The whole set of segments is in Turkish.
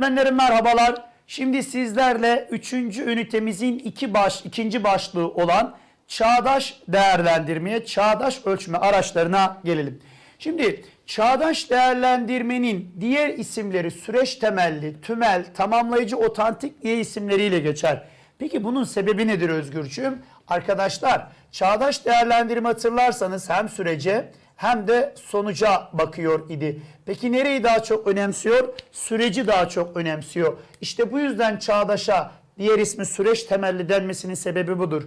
Öğretmenlerim merhabalar. Şimdi sizlerle 3. ünitemizin iki baş, ikinci başlığı olan çağdaş değerlendirmeye, çağdaş ölçme araçlarına gelelim. Şimdi çağdaş değerlendirmenin diğer isimleri süreç temelli, tümel, tamamlayıcı, otantik diye isimleriyle geçer. Peki bunun sebebi nedir Özgürcüğüm? Arkadaşlar çağdaş değerlendirme hatırlarsanız hem sürece hem de sonuca bakıyor idi. Peki nereyi daha çok önemsiyor? Süreci daha çok önemsiyor. İşte bu yüzden çağdaşa diğer ismi süreç temelli denmesinin sebebi budur.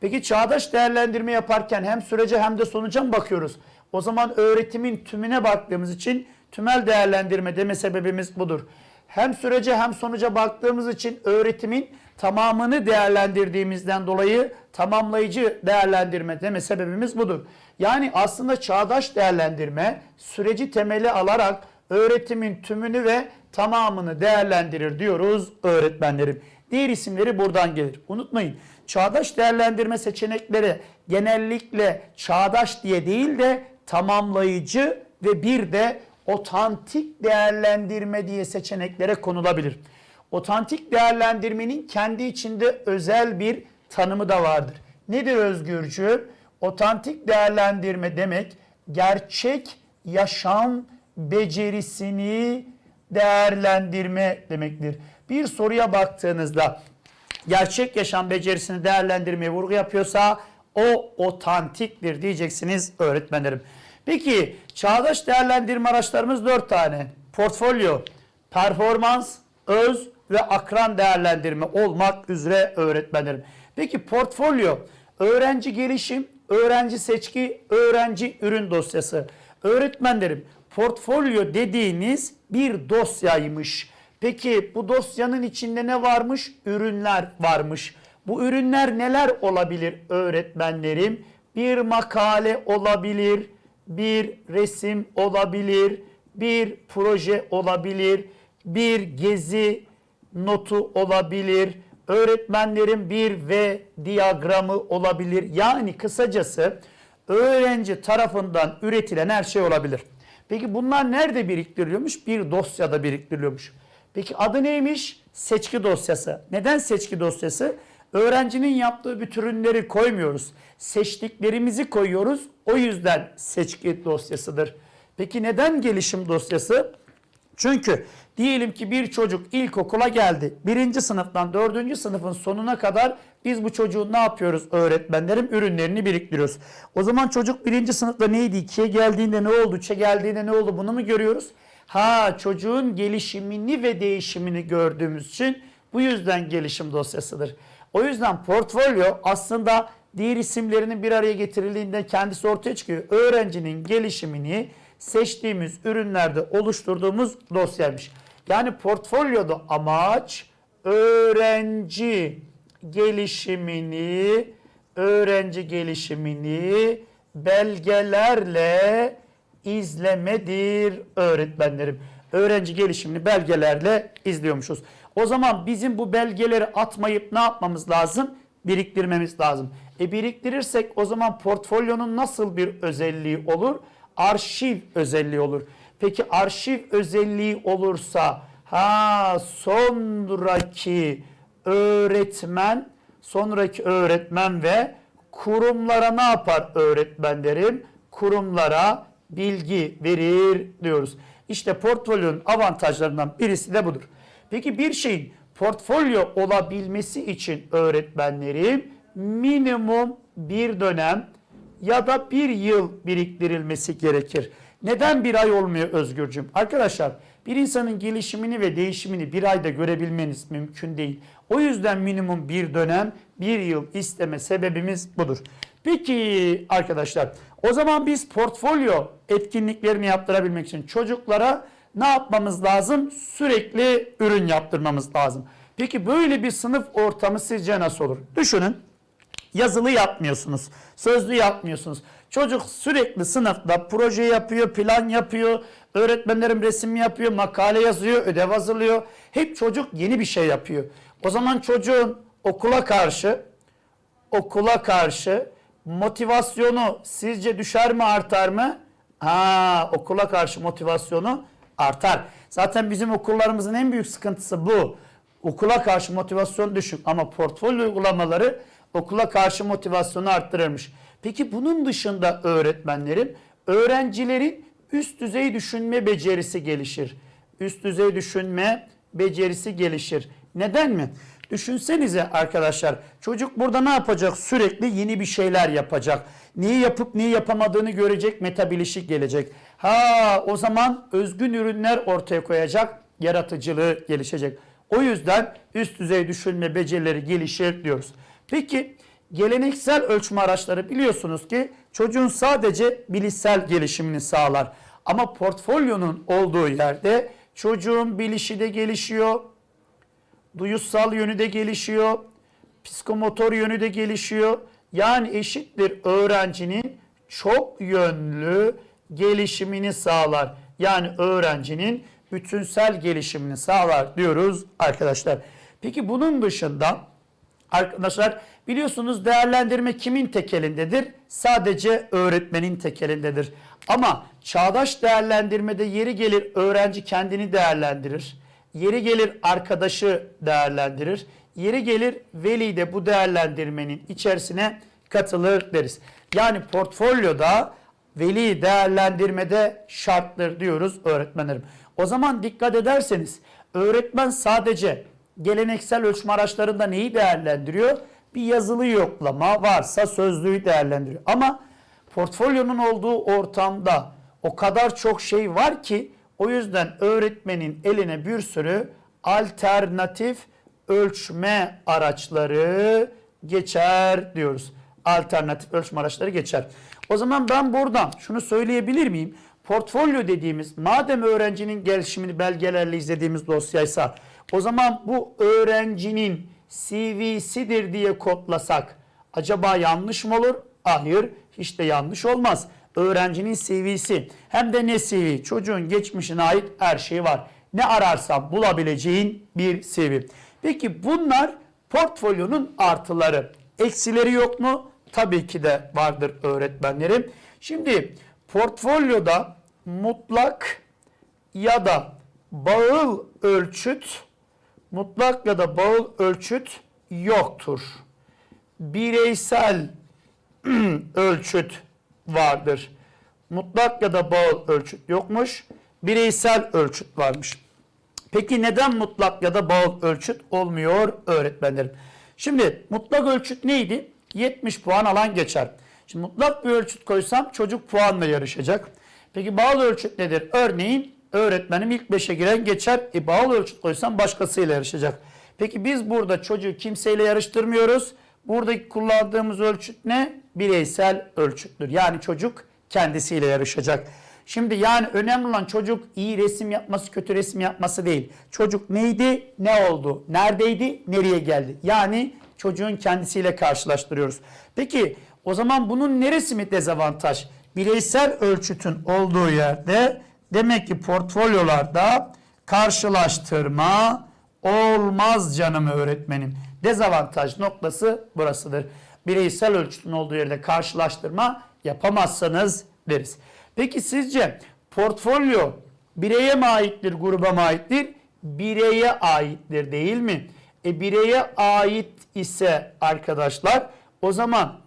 Peki çağdaş değerlendirme yaparken hem sürece hem de sonuca mı bakıyoruz? O zaman öğretimin tümüne baktığımız için tümel değerlendirme deme sebebimiz budur. Hem sürece hem sonuca baktığımız için öğretimin tamamını değerlendirdiğimizden dolayı tamamlayıcı değerlendirme deme sebebimiz budur. Yani aslında çağdaş değerlendirme süreci temeli alarak öğretimin tümünü ve tamamını değerlendirir diyoruz öğretmenlerim. Diğer isimleri buradan gelir. Unutmayın çağdaş değerlendirme seçenekleri genellikle çağdaş diye değil de tamamlayıcı ve bir de otantik değerlendirme diye seçeneklere konulabilir. Otantik değerlendirmenin kendi içinde özel bir tanımı da vardır. Nedir Özgürcü? Otantik değerlendirme demek gerçek yaşam becerisini değerlendirme demektir. Bir soruya baktığınızda gerçek yaşam becerisini değerlendirmeye vurgu yapıyorsa o otantiktir diyeceksiniz öğretmenlerim. Peki çağdaş değerlendirme araçlarımız 4 tane. Portfolyo, performans, öz ve akran değerlendirme olmak üzere öğretmenlerim. Peki portfolyo, öğrenci gelişim, öğrenci seçki, öğrenci ürün dosyası. Öğretmenlerim portfolyo dediğiniz bir dosyaymış. Peki bu dosyanın içinde ne varmış? Ürünler varmış. Bu ürünler neler olabilir öğretmenlerim? Bir makale olabilir, bir resim olabilir, bir proje olabilir, bir gezi notu olabilir, öğretmenlerin bir V diyagramı olabilir. Yani kısacası öğrenci tarafından üretilen her şey olabilir. Peki bunlar nerede biriktiriliyormuş? Bir dosyada biriktiriliyormuş. Peki adı neymiş? Seçki dosyası. Neden seçki dosyası? Öğrencinin yaptığı bütün ürünleri koymuyoruz. Seçtiklerimizi koyuyoruz. O yüzden seçki dosyasıdır. Peki neden gelişim dosyası? Çünkü diyelim ki bir çocuk ilkokula geldi. Birinci sınıftan dördüncü sınıfın sonuna kadar biz bu çocuğun ne yapıyoruz öğretmenlerim? Ürünlerini biriktiriyoruz. O zaman çocuk birinci sınıfta neydi? İkiye geldiğinde ne oldu? Üçe geldiğinde ne oldu? Bunu mu görüyoruz? Ha çocuğun gelişimini ve değişimini gördüğümüz için bu yüzden gelişim dosyasıdır. O yüzden portfolyo aslında diğer isimlerinin bir araya getirildiğinde kendisi ortaya çıkıyor. Öğrencinin gelişimini seçtiğimiz ürünlerde oluşturduğumuz dosyaymış. Yani portfolyoda amaç öğrenci gelişimini öğrenci gelişimini belgelerle izlemedir öğretmenlerim. Öğrenci gelişimini belgelerle izliyormuşuz. O zaman bizim bu belgeleri atmayıp ne yapmamız lazım? Biriktirmemiz lazım. E biriktirirsek o zaman portfolyonun nasıl bir özelliği olur? Arşiv özelliği olur. Peki arşiv özelliği olursa ha sonraki öğretmen, sonraki öğretmen ve kurumlara ne yapar öğretmenlerim? Kurumlara bilgi verir diyoruz. İşte portfolyonun avantajlarından birisi de budur. Peki bir şeyin portfolyo olabilmesi için öğretmenlerim minimum bir dönem ya da bir yıl biriktirilmesi gerekir. Neden bir ay olmuyor Özgürcüm? Arkadaşlar bir insanın gelişimini ve değişimini bir ayda görebilmeniz mümkün değil. O yüzden minimum bir dönem, bir yıl isteme sebebimiz budur. Peki arkadaşlar o zaman biz portfolyo etkinliklerini yaptırabilmek için çocuklara ne yapmamız lazım? Sürekli ürün yaptırmamız lazım. Peki böyle bir sınıf ortamı sizce nasıl olur? Düşünün yazılı yapmıyorsunuz, sözlü yapmıyorsunuz. Çocuk sürekli sınıfta proje yapıyor, plan yapıyor, öğretmenlerim resim yapıyor, makale yazıyor, ödev hazırlıyor. Hep çocuk yeni bir şey yapıyor. O zaman çocuğun okula karşı okula karşı motivasyonu sizce düşer mi artar mı? Ha, okula karşı motivasyonu artar. Zaten bizim okullarımızın en büyük sıkıntısı bu. Okula karşı motivasyon düşük ama portfolyo uygulamaları okula karşı motivasyonu arttırırmış. Peki bunun dışında öğretmenlerin, öğrencilerin üst düzey düşünme becerisi gelişir. Üst düzey düşünme becerisi gelişir. Neden mi? Düşünsenize arkadaşlar çocuk burada ne yapacak? Sürekli yeni bir şeyler yapacak. Neyi yapıp neyi yapamadığını görecek, metabilişik gelecek. Ha o zaman özgün ürünler ortaya koyacak, yaratıcılığı gelişecek. O yüzden üst düzey düşünme becerileri gelişir diyoruz. Peki geleneksel ölçme araçları biliyorsunuz ki çocuğun sadece bilişsel gelişimini sağlar. Ama portfolyonun olduğu yerde çocuğun bilişi de gelişiyor, duyusal yönü de gelişiyor, psikomotor yönü de gelişiyor. Yani eşittir öğrencinin çok yönlü gelişimini sağlar. Yani öğrencinin bütünsel gelişimini sağlar diyoruz arkadaşlar. Peki bunun dışında arkadaşlar biliyorsunuz değerlendirme kimin tekelindedir? Sadece öğretmenin tekelindedir. Ama çağdaş değerlendirmede yeri gelir öğrenci kendini değerlendirir. Yeri gelir arkadaşı değerlendirir. Yeri gelir veli de bu değerlendirmenin içerisine katılır deriz. Yani portfolyoda veli değerlendirmede şarttır diyoruz öğretmenlerim. O zaman dikkat ederseniz öğretmen sadece geleneksel ölçme araçlarında neyi değerlendiriyor? Bir yazılı yoklama varsa sözlüğü değerlendiriyor. Ama portfolyonun olduğu ortamda o kadar çok şey var ki o yüzden öğretmenin eline bir sürü alternatif ölçme araçları geçer diyoruz. Alternatif ölçme araçları geçer. O zaman ben buradan şunu söyleyebilir miyim? Portfolyo dediğimiz madem öğrencinin gelişimini belgelerle izlediğimiz dosyaysa o zaman bu öğrencinin CV'sidir diye kodlasak acaba yanlış mı olur? Hayır hiç de yanlış olmaz. Öğrencinin CV'si hem de ne CV? Çocuğun geçmişine ait her şey var. Ne ararsan bulabileceğin bir CV. Peki bunlar portfolyonun artıları. Eksileri yok mu? Tabii ki de vardır öğretmenlerim. Şimdi portfolyoda mutlak ya da bağıl ölçüt mutlak ya da bağıl ölçüt yoktur. Bireysel ölçüt vardır. Mutlak ya da bağıl ölçüt yokmuş. Bireysel ölçüt varmış. Peki neden mutlak ya da bağıl ölçüt olmuyor öğretmenlerim? Şimdi mutlak ölçüt neydi? 70 puan alan geçer. Şimdi mutlak bir ölçüt koysam çocuk puanla yarışacak. Peki bağlı ölçüt nedir? Örneğin öğretmenim ilk 5'e giren geçer. E bağlı ölçüt koysam başkasıyla yarışacak. Peki biz burada çocuğu kimseyle yarıştırmıyoruz. Buradaki kullandığımız ölçüt ne? Bireysel ölçüttür. Yani çocuk kendisiyle yarışacak. Şimdi yani önemli olan çocuk iyi resim yapması, kötü resim yapması değil. Çocuk neydi, ne oldu, neredeydi, nereye geldi? Yani çocuğun kendisiyle karşılaştırıyoruz. Peki o zaman bunun neresi mi dezavantaj? Bireysel ölçütün olduğu yerde demek ki portfolyolarda karşılaştırma olmaz canım öğretmenim. Dezavantaj noktası burasıdır. Bireysel ölçütün olduğu yerde karşılaştırma yapamazsanız deriz. Peki sizce portfolyo bireye mi aittir, gruba mı aittir? Bireye aittir değil mi? E bireye ait ise arkadaşlar o zaman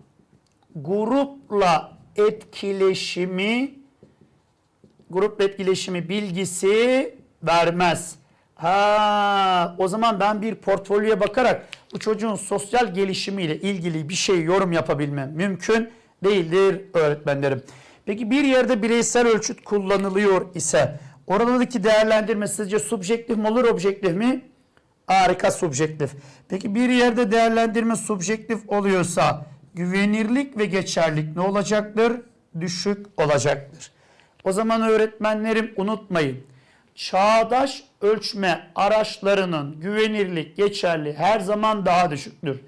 grupla etkileşimi grupla etkileşimi bilgisi vermez. Ha, o zaman ben bir portfolyoya bakarak bu çocuğun sosyal gelişimiyle ilgili bir şey yorum yapabilmem mümkün değildir öğretmenlerim. Peki bir yerde bireysel ölçüt kullanılıyor ise oradaki değerlendirme sizce subjektif mi olur objektif mi? Harika subjektif. Peki bir yerde değerlendirme subjektif oluyorsa güvenirlik ve geçerlik ne olacaktır? Düşük olacaktır. O zaman öğretmenlerim unutmayın. Çağdaş ölçme araçlarının güvenirlik, geçerli her zaman daha düşüktür.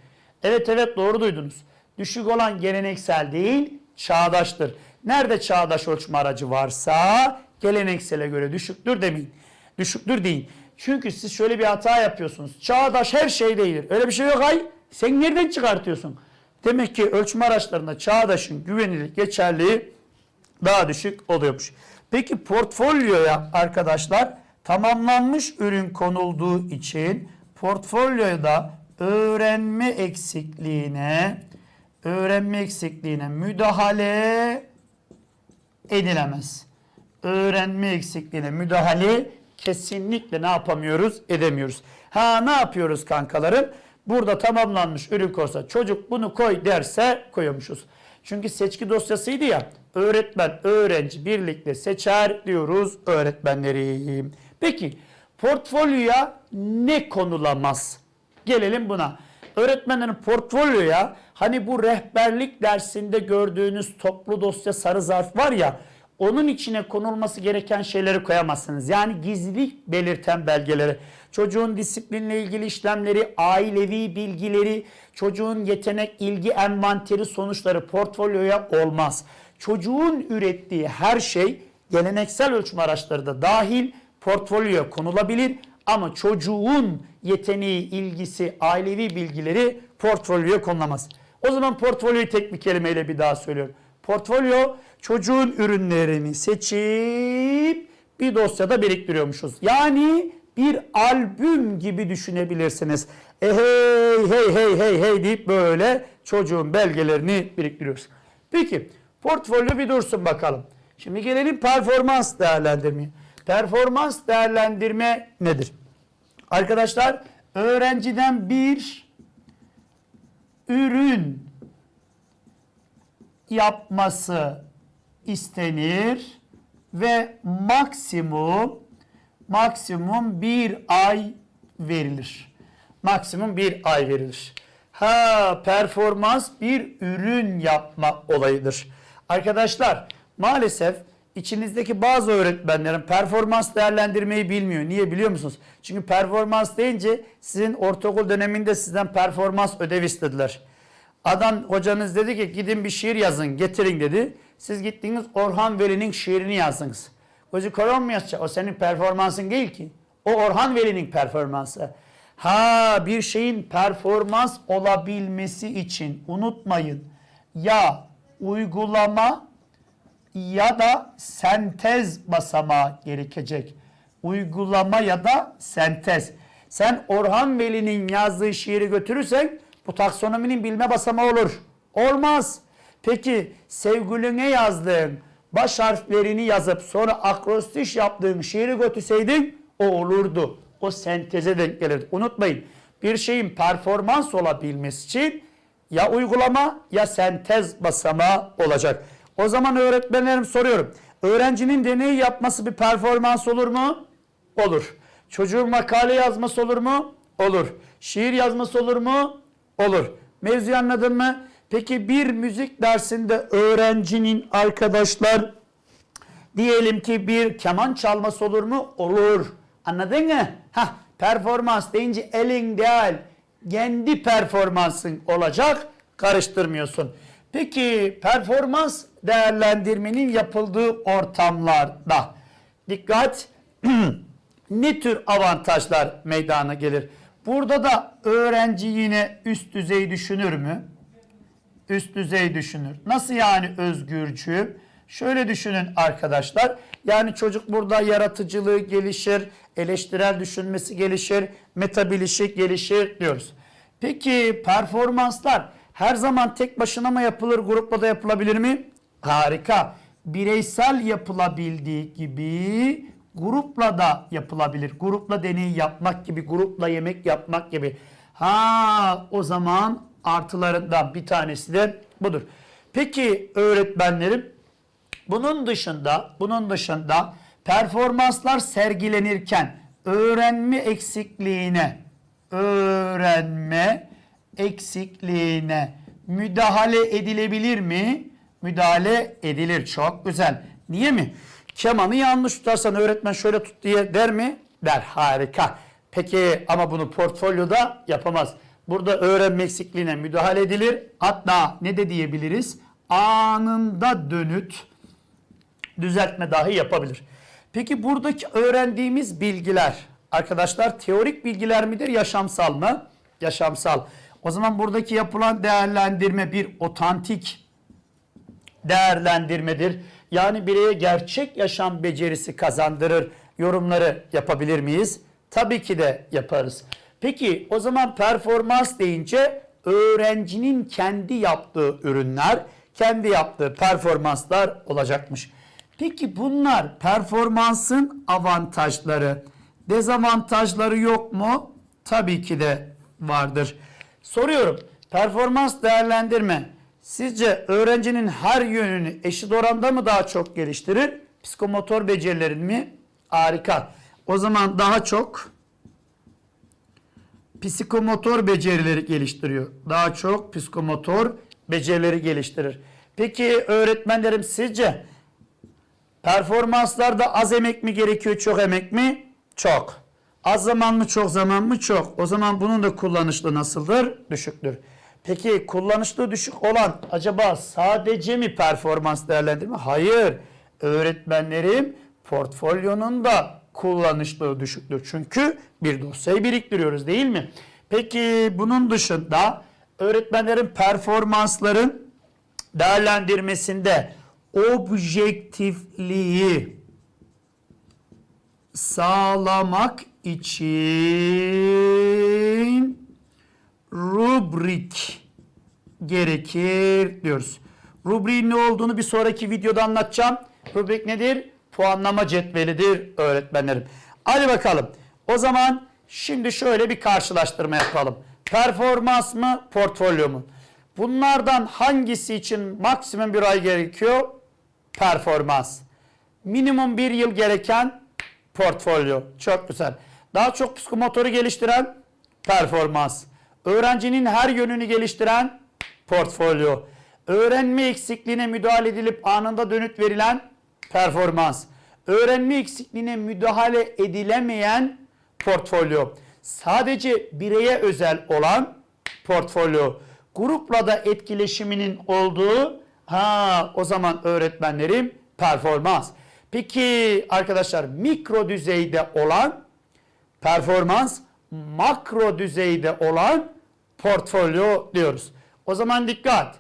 Evet evet doğru duydunuz. Düşük olan geleneksel değil, çağdaştır. Nerede çağdaş ölçme aracı varsa geleneksele göre düşüktür demeyin. Düşüktür deyin. Çünkü siz şöyle bir hata yapıyorsunuz. Çağdaş her şey değildir. Öyle bir şey yok ay. Sen nereden çıkartıyorsun? Demek ki ölçme araçlarında çağdaşın güvenilir geçerliği daha düşük oluyormuş. Peki portfolyoya arkadaşlar tamamlanmış ürün konulduğu için portfolyoda öğrenme eksikliğine öğrenme eksikliğine müdahale edilemez. Öğrenme eksikliğine müdahale kesinlikle ne yapamıyoruz? Edemiyoruz. Ha ne yapıyoruz kankalarım? Burada tamamlanmış ürün koysa çocuk bunu koy derse koyuyormuşuz. Çünkü seçki dosyasıydı ya. Öğretmen, öğrenci birlikte seçer diyoruz öğretmenlerim. Peki portfolyoya ne konulamaz? Gelelim buna. Öğretmenlerin portfolyoya hani bu rehberlik dersinde gördüğünüz toplu dosya sarı zarf var ya onun içine konulması gereken şeyleri koyamazsınız. Yani gizlilik belirten belgeleri, çocuğun disiplinle ilgili işlemleri, ailevi bilgileri, çocuğun yetenek, ilgi envanteri sonuçları portfolyoya olmaz. Çocuğun ürettiği her şey geleneksel ölçüm araçları da dahil portfolyoya konulabilir ama çocuğun yeteneği, ilgisi, ailevi bilgileri portfolyoya konulamaz. O zaman portfolyoyu tek bir kelimeyle bir daha söylüyorum. Portfolyo çocuğun ürünlerini seçip bir dosyada biriktiriyormuşuz. Yani bir albüm gibi düşünebilirsiniz. E hey hey hey hey hey deyip böyle çocuğun belgelerini biriktiriyoruz. Peki portfolyo bir dursun bakalım. Şimdi gelelim performans değerlendirmeye. Performans değerlendirme nedir? Arkadaşlar öğrenciden bir ürün yapması istenir ve maksimum maksimum bir ay verilir. Maksimum bir ay verilir. Ha performans bir ürün yapma olayıdır. Arkadaşlar maalesef içinizdeki bazı öğretmenlerin performans değerlendirmeyi bilmiyor. Niye biliyor musunuz? Çünkü performans deyince sizin ortaokul döneminde sizden performans ödev istediler. Adam hocanız dedi ki gidin bir şiir yazın getirin dedi. Siz gittiniz Orhan Veli'nin şiirini yazdınız. Hoca koron mu yazacak? O senin performansın değil ki. O Orhan Veli'nin performansı. Ha bir şeyin performans olabilmesi için unutmayın. Ya uygulama ya da sentez basamağı gerekecek. Uygulama ya da sentez. Sen Orhan Veli'nin yazdığı şiiri götürürsen bu taksonominin bilme basamağı olur. Olmaz. Peki sevgiline yazdığın baş harflerini yazıp sonra akrostiş yaptığın şiiri götürseydin o olurdu. O senteze denk gelirdi. Unutmayın bir şeyin performans olabilmesi için ya uygulama ya sentez basamağı olacak. O zaman öğretmenlerim soruyorum. Öğrencinin deney yapması bir performans olur mu? Olur. Çocuğun makale yazması olur mu? Olur. Şiir yazması olur mu? Olur. Mevzuyu anladın mı? Peki bir müzik dersinde öğrencinin arkadaşlar diyelim ki bir keman çalması olur mu? Olur. Anladın mı? Hah, performans deyince elin değil, kendi performansın olacak, karıştırmıyorsun. Peki performans değerlendirmenin yapıldığı ortamlarda dikkat ne tür avantajlar meydana gelir? Burada da öğrenci yine üst düzey düşünür mü? Üst düzey düşünür. Nasıl yani özgürcü? Şöyle düşünün arkadaşlar. Yani çocuk burada yaratıcılığı gelişir, eleştirel düşünmesi gelişir, metabilişik gelişir diyoruz. Peki performanslar her zaman tek başına mı yapılır, grupla da yapılabilir mi? Harika. Bireysel yapılabildiği gibi grupla da yapılabilir. Grupla deney yapmak gibi, grupla yemek yapmak gibi. Ha o zaman artılarından bir tanesi de budur. Peki öğretmenlerim bunun dışında, bunun dışında performanslar sergilenirken öğrenme eksikliğine, öğrenme eksikliğine müdahale edilebilir mi? Müdahale edilir. Çok güzel. Niye mi? Kemanı yanlış tutarsan öğretmen şöyle tut diye der mi? Der. Harika. Peki ama bunu portfolyoda yapamaz. Burada öğrenme eksikliğine müdahale edilir. Hatta ne de diyebiliriz? Anında dönüt düzeltme dahi yapabilir. Peki buradaki öğrendiğimiz bilgiler arkadaşlar teorik bilgiler midir, yaşamsal mı? Yaşamsal. O zaman buradaki yapılan değerlendirme bir otantik değerlendirmedir. Yani bireye gerçek yaşam becerisi kazandırır yorumları yapabilir miyiz? Tabii ki de yaparız. Peki o zaman performans deyince öğrencinin kendi yaptığı ürünler, kendi yaptığı performanslar olacakmış. Peki bunlar performansın avantajları, dezavantajları yok mu? Tabii ki de vardır. Soruyorum. Performans değerlendirme sizce öğrencinin her yönünü eşit oranda mı daha çok geliştirir? Psikomotor becerilerini mi? Harika. O zaman daha çok psikomotor becerileri geliştiriyor. Daha çok psikomotor becerileri geliştirir. Peki öğretmenlerim sizce performanslarda az emek mi gerekiyor, çok emek mi? Çok. Az zaman mı, çok zaman mı? Çok. O zaman bunun da kullanışlı nasıldır? Düşüktür. Peki kullanışlı düşük olan acaba sadece mi performans değerlendirme? Hayır. Öğretmenlerim portfolyonun da kullanışlı düşüktür. Çünkü bir dosyayı biriktiriyoruz değil mi? Peki bunun dışında öğretmenlerin performansların değerlendirmesinde objektifliği sağlamak için rubrik gerekir diyoruz. Rubriğin ne olduğunu bir sonraki videoda anlatacağım. Rubrik nedir? Puanlama cetvelidir öğretmenlerim. Hadi bakalım. O zaman şimdi şöyle bir karşılaştırma yapalım. Performans mı, portfolyo mu? Bunlardan hangisi için maksimum bir ay gerekiyor? Performans. Minimum bir yıl gereken portfolyo. Çok güzel. Daha çok psikomotoru geliştiren performans. Öğrencinin her yönünü geliştiren portfolyo. Öğrenme eksikliğine müdahale edilip anında dönüt verilen performans. Öğrenme eksikliğine müdahale edilemeyen portfolyo. Sadece bireye özel olan portfolyo. Grupla da etkileşiminin olduğu ha o zaman öğretmenlerim performans. Peki arkadaşlar mikro düzeyde olan performans, makro düzeyde olan portfolyo diyoruz. O zaman dikkat.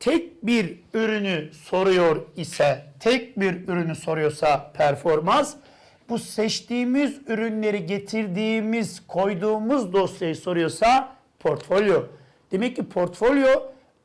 Tek bir ürünü soruyor ise, tek bir ürünü soruyorsa performans, bu seçtiğimiz ürünleri getirdiğimiz, koyduğumuz dosyayı soruyorsa portfolyo. Demek ki portfolyo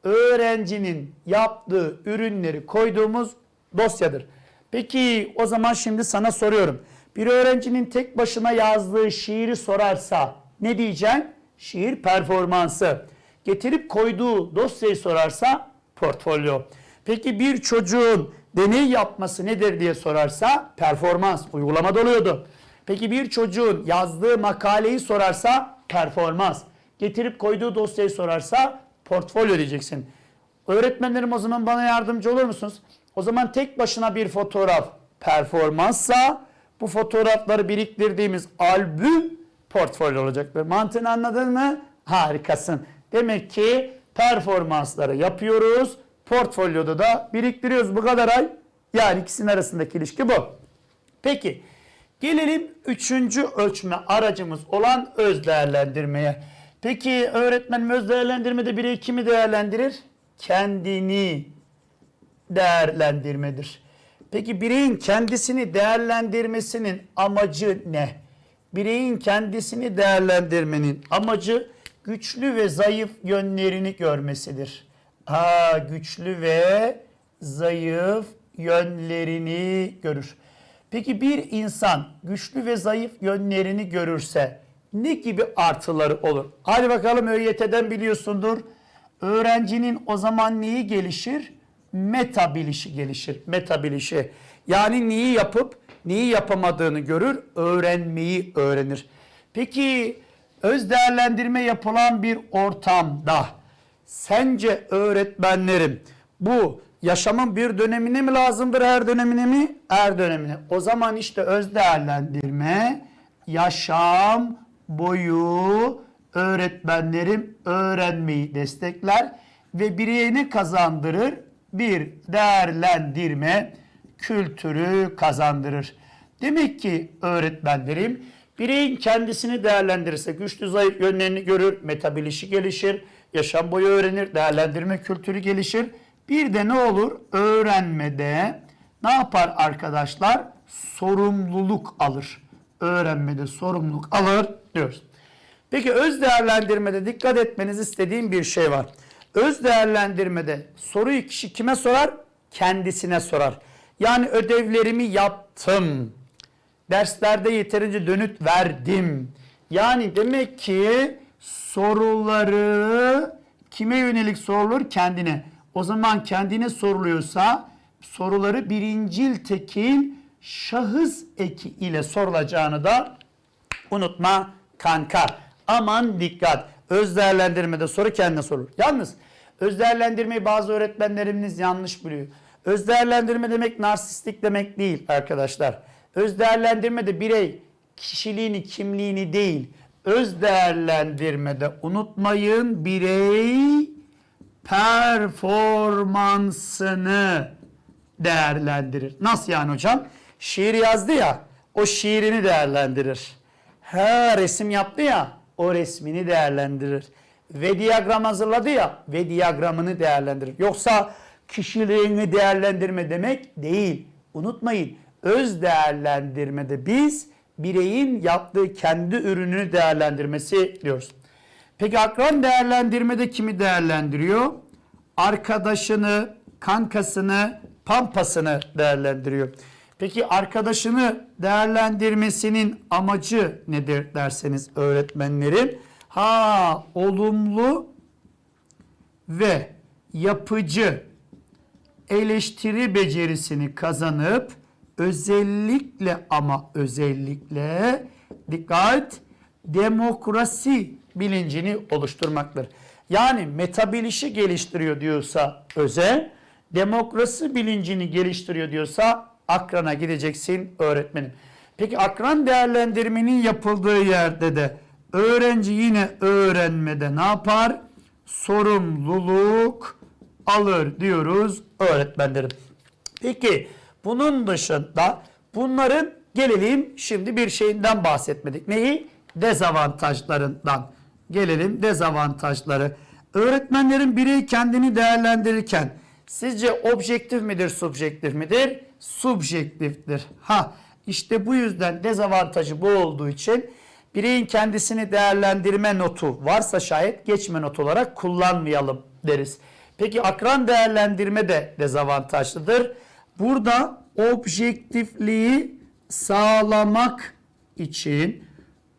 öğrencinin yaptığı ürünleri koyduğumuz dosyadır. Peki o zaman şimdi sana soruyorum. Bir öğrencinin tek başına yazdığı şiiri sorarsa ne diyeceksin? Şiir performansı. Getirip koyduğu dosyayı sorarsa portfolyo. Peki bir çocuğun deney yapması nedir diye sorarsa performans. Uygulamada oluyordu. Peki bir çocuğun yazdığı makaleyi sorarsa performans. Getirip koyduğu dosyayı sorarsa portfolyo diyeceksin. Öğretmenlerim o zaman bana yardımcı olur musunuz? O zaman tek başına bir fotoğraf performanssa bu fotoğrafları biriktirdiğimiz albüm portfolyo olacaktır. Mantığını anladın mı? Harikasın. Demek ki performansları yapıyoruz. Portfolyoda da biriktiriyoruz bu kadar ay. Yani ikisinin arasındaki ilişki bu. Peki gelelim üçüncü ölçme aracımız olan öz değerlendirmeye. Peki öğretmenim öz değerlendirmede birey kimi değerlendirir? Kendini değerlendirmedir. Peki bireyin kendisini değerlendirmesinin amacı ne? Bireyin kendisini değerlendirmenin amacı güçlü ve zayıf yönlerini görmesidir. Ha, güçlü ve zayıf yönlerini görür. Peki bir insan güçlü ve zayıf yönlerini görürse ne gibi artıları olur? Hadi bakalım ÖYT'den biliyorsundur. Öğrencinin o zaman neyi gelişir? Meta bilişi gelişir. Meta bilişi. Yani neyi yapıp neyi yapamadığını görür, öğrenmeyi öğrenir. Peki öz değerlendirme yapılan bir ortamda sence öğretmenlerim bu yaşamın bir dönemine mi lazımdır her dönemine mi? Her dönemine. O zaman işte öz değerlendirme yaşam boyu öğretmenlerim öğrenmeyi destekler ve bireye ne kazandırır? Bir değerlendirme kültürü kazandırır. Demek ki öğretmenlerim bireyin kendisini değerlendirirse güçlü zayıf yönlerini görür, metabilişi gelişir, yaşam boyu öğrenir, değerlendirme kültürü gelişir. Bir de ne olur? Öğrenmede ne yapar arkadaşlar? sorumluluk alır. Öğrenmede sorumluluk alır diyoruz. Peki öz değerlendirmede dikkat etmenizi istediğim bir şey var. Öz değerlendirmede soruyu kişi kime sorar? Kendisine sorar. Yani ödevlerimi yaptım. Derslerde yeterince dönüt verdim. Yani demek ki soruları kime yönelik sorulur? Kendine. O zaman kendine soruluyorsa soruları birincil tekil şahıs eki ile sorulacağını da unutma kanka. Aman dikkat. Öz değerlendirmede soru kendine sorulur. Yalnız öz değerlendirmeyi bazı öğretmenlerimiz yanlış biliyor. Öz değerlendirme demek narsistik demek değil arkadaşlar. Öz değerlendirmede birey kişiliğini, kimliğini değil. Öz değerlendirmede unutmayın birey performansını değerlendirir. Nasıl yani hocam? Şiir yazdı ya, o şiirini değerlendirir. Ha resim yaptı ya, o resmini değerlendirir. Ve diyagram hazırladı ya, ve diyagramını değerlendirir. Yoksa kişiliğini değerlendirme demek değil. Unutmayın, öz değerlendirmede biz bireyin yaptığı kendi ürününü değerlendirmesi diyoruz. Peki akran değerlendirmede kimi değerlendiriyor? Arkadaşını, kankasını, pampasını değerlendiriyor. Peki arkadaşını değerlendirmesinin amacı nedir derseniz öğretmenlerim? Ha olumlu ve yapıcı eleştiri becerisini kazanıp özellikle ama özellikle dikkat demokrasi bilincini oluşturmaktır. Yani metabilişi geliştiriyor diyorsa öze, demokrasi bilincini geliştiriyor diyorsa akrana gideceksin öğretmenim. Peki akran değerlendirmenin yapıldığı yerde de öğrenci yine öğrenmede ne yapar? Sorumluluk alır diyoruz öğretmenlerim. Peki bunun dışında bunların gelelim şimdi bir şeyinden bahsetmedik. Neyi? Dezavantajlarından. Gelelim dezavantajları. Öğretmenlerin birey kendini değerlendirirken sizce objektif midir, subjektif midir? Subjektiftir. Ha işte bu yüzden dezavantajı bu olduğu için bireyin kendisini değerlendirme notu varsa şayet geçme not olarak kullanmayalım deriz. Peki akran değerlendirme de dezavantajlıdır. Burada objektifliği sağlamak için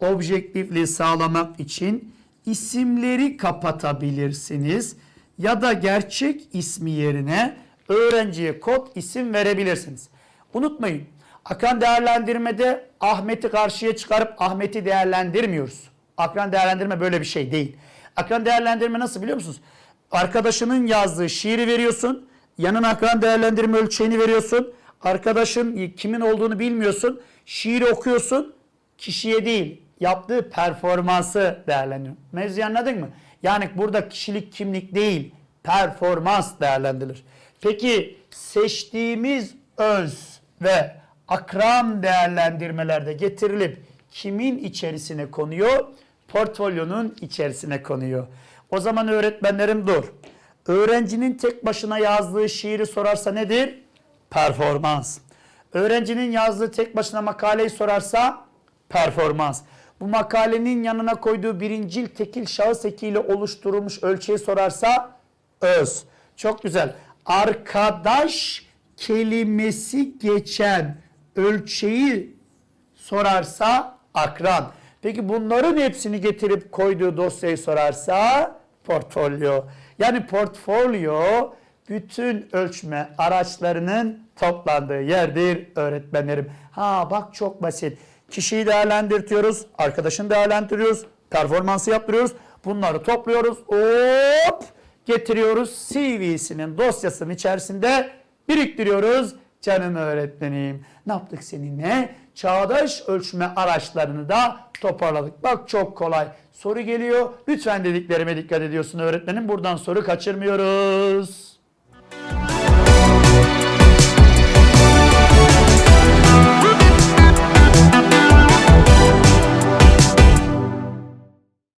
objektifliği sağlamak için isimleri kapatabilirsiniz ya da gerçek ismi yerine öğrenciye kod isim verebilirsiniz. Unutmayın akran değerlendirmede Ahmet'i karşıya çıkarıp Ahmet'i değerlendirmiyoruz. Akran değerlendirme böyle bir şey değil. Akran değerlendirme nasıl biliyor musunuz? Arkadaşının yazdığı şiiri veriyorsun. Yanına akran değerlendirme ölçeğini veriyorsun. Arkadaşın kimin olduğunu bilmiyorsun. Şiiri okuyorsun. Kişiye değil yaptığı performansı değerlendiriyor. Mevzuyu anladın mı? Yani burada kişilik kimlik değil performans değerlendirilir. Peki seçtiğimiz öz ve akran değerlendirmelerde getirilip kimin içerisine konuyor? Portfolyonun içerisine konuyor. O zaman öğretmenlerim dur. Öğrencinin tek başına yazdığı şiiri sorarsa nedir? Performans. Öğrencinin yazdığı tek başına makaleyi sorarsa performans. Bu makalenin yanına koyduğu birincil tekil şahıs ekiyle oluşturulmuş ölçeği sorarsa öz. Çok güzel. Arkadaş kelimesi geçen ölçeği sorarsa akran. Peki bunların hepsini getirip koyduğu dosyayı sorarsa portfolyo. Yani portfolyo bütün ölçme araçlarının toplandığı yerdir öğretmenlerim. Ha bak çok basit. Kişiyi değerlendirtiyoruz, arkadaşını değerlendiriyoruz, performansı yaptırıyoruz. Bunları topluyoruz. Hop getiriyoruz. CV'sinin dosyasının içerisinde biriktiriyoruz. Canım öğretmenim. Ne yaptık seninle? Çağdaş ölçme araçlarını da toparladık. Bak çok kolay. Soru geliyor. Lütfen dediklerime dikkat ediyorsun öğretmenim. Buradan soru kaçırmıyoruz.